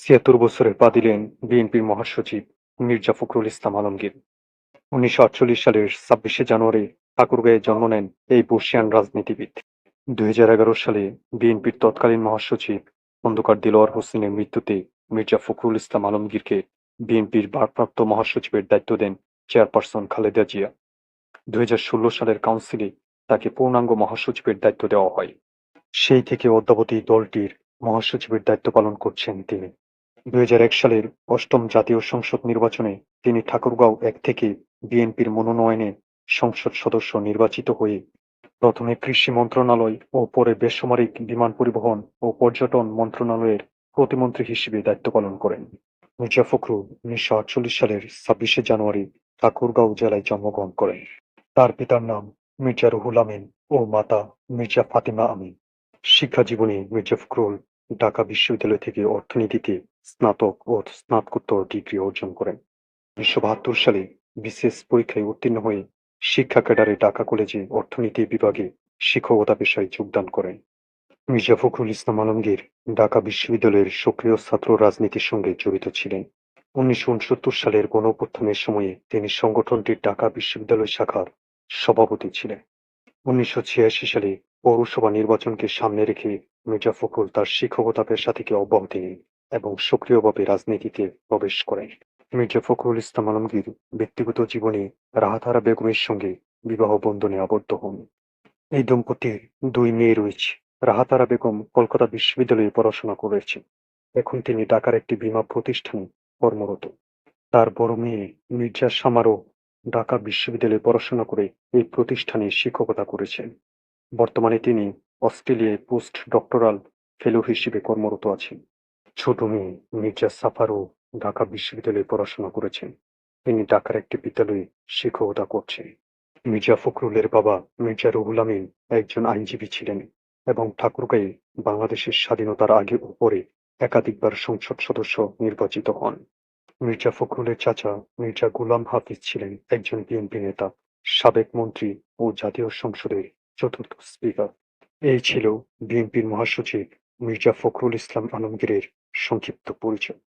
ছিয়াত্তর বছরে পা দিলেন বিএনপির মহাসচিব মির্জা ফখরুল ইসলাম আলমগীর। উনিশশো আটচল্লিশ সালের ছাব্বিশে জানুয়ারি ঠাকুরগাঁয়ে জন্ম নেন এই বর্ষিয়ান রাজনীতিবিদ। দুই হাজার এগারো সালে বিএনপির তৎকালীন মহাসচিব খন্দকার দিলওয়ার হোসেনের মৃত্যুতে মির্জা ফখরুল ইসলাম আলমগীরকে বিএনপির ভারপ্রাপ্ত মহাসচিবের দায়িত্ব দেন চেয়ারপারসন খালেদা জিয়া। দুই হাজার ষোলো সালের কাউন্সিলে তাকে পূর্ণাঙ্গ মহাসচিবের দায়িত্ব দেওয়া হয়। সেই থেকে অদ্যাবধি দলটির মহাসচিবের দায়িত্ব পালন করছেন তিনি। দুই হাজার এক সালের অষ্টম জাতীয় সংসদ নির্বাচনে তিনি ঠাকুরগাঁও এক থেকে বিএনপির মনোনয়নে সংসদ সদস্য নির্বাচিত হয়ে প্রথমে কৃষি মন্ত্রণালয় ও পরে বেসামরিক বিমান পরিবহন ও পর্যটন মন্ত্রণালয়ের প্রতিমন্ত্রী হিসেবে দায়িত্ব পালন করেন। মির্জা ফখরুল উনিশশো আটচল্লিশ সালের ছাব্বিশে জানুয়ারি ঠাকুরগাঁও জেলায় জন্মগ্রহণ করেন। তার পিতার নাম মির্জা রুহুল আমিন ও মাতা মির্জা ফাতিমা আমিন। শিক্ষা জীবনে মির্জা ফখরুল ঢাকা বিশ্ববিদ্যালয় থেকে অর্থনীতিতে স্নাতক ও স্নাতকোত্তর ডিগ্রি অর্জন করেন। উনিশশো বাহাত্তর সালে বিশেষ পরীক্ষায় উত্তীর্ণ হয়ে শিক্ষা ক্যাডারে ঢাকা কলেজে অর্থনীতি বিভাগে শিক্ষকতা পেশায় যোগদান করেন। মির্জা ফখরুল ইসলাম আলমগীর ঢাকা বিশ্ববিদ্যালয়ের সক্রিয় ছাত্র রাজনীতির সঙ্গে জড়িত ছিলেন। উনিশশো উনসত্তর সালের গণঅভ্যুত্থানের সময়ে তিনি সংগঠনটির ঢাকা বিশ্ববিদ্যালয় শাখার সভাপতি ছিলেন। উনিশশো ছিয়াশি সালে পৌরসভা নির্বাচনকে সামনে রেখে মির্জা ফখরুল তার শিক্ষকতা পেশা থেকে অব্যাহতি নেন এবং সক্রিয়ভাবে রাজনীতিতে প্রবেশ করেন। মির্জা ফখরুল ইসলাম আলমগীর ব্যক্তিগত জীবনে রাহাতারা বেগমের সঙ্গে বিবাহ বন্ধনে আবদ্ধ হন। এই দম্পতির দুই মেয়ে রয়েছে। রাহাতারা বেগম কলকাতা বিশ্ববিদ্যালয়ে পড়াশোনা করেছেন। এখন তিনি ঢাকার একটি বীমা প্রতিষ্ঠানে কর্মরত। তার বড় মেয়ে মির্জা সামারো ঢাকা বিশ্ববিদ্যালয়ে পড়াশোনা করে এই প্রতিষ্ঠানে শিক্ষকতা করেছেন। বর্তমানে তিনি অস্ট্রেলিয়ায় পোস্ট ডক্টরাল ফেলো হিসেবে কর্মরত আছেন। ছোট মেয়ে মির্জা সাফারও ঢাকা বিশ্ববিদ্যালয়ে পড়াশোনা করেছেন। তিনি ঢাকার একটি বিদ্যালয়ে শিক্ষকতা করছেন। মির্জা ফখরুলের বাবা মির্জা রুহুল আমিন একজন আইনজীবী ছিলেন এবং ঠাকুরগাঁয়ে বাংলাদেশের স্বাধীনতার আগে ও পরে একাধিকবার সংসদ সদস্য নির্বাচিত হন। মির্জা ফখরুলের চাচা মির্জা গুলাম হাফিজ ছিলেন একজন বিএনপি নেতা, সাবেক মন্ত্রী ও জাতীয় সংসদের চতুর্থ স্পিকার। এই ছিল বিএনপির মহাসচিব মির্জা ফখরুল ইসলাম আলমগীরের সংক্ষিপ্ত পরিচয়।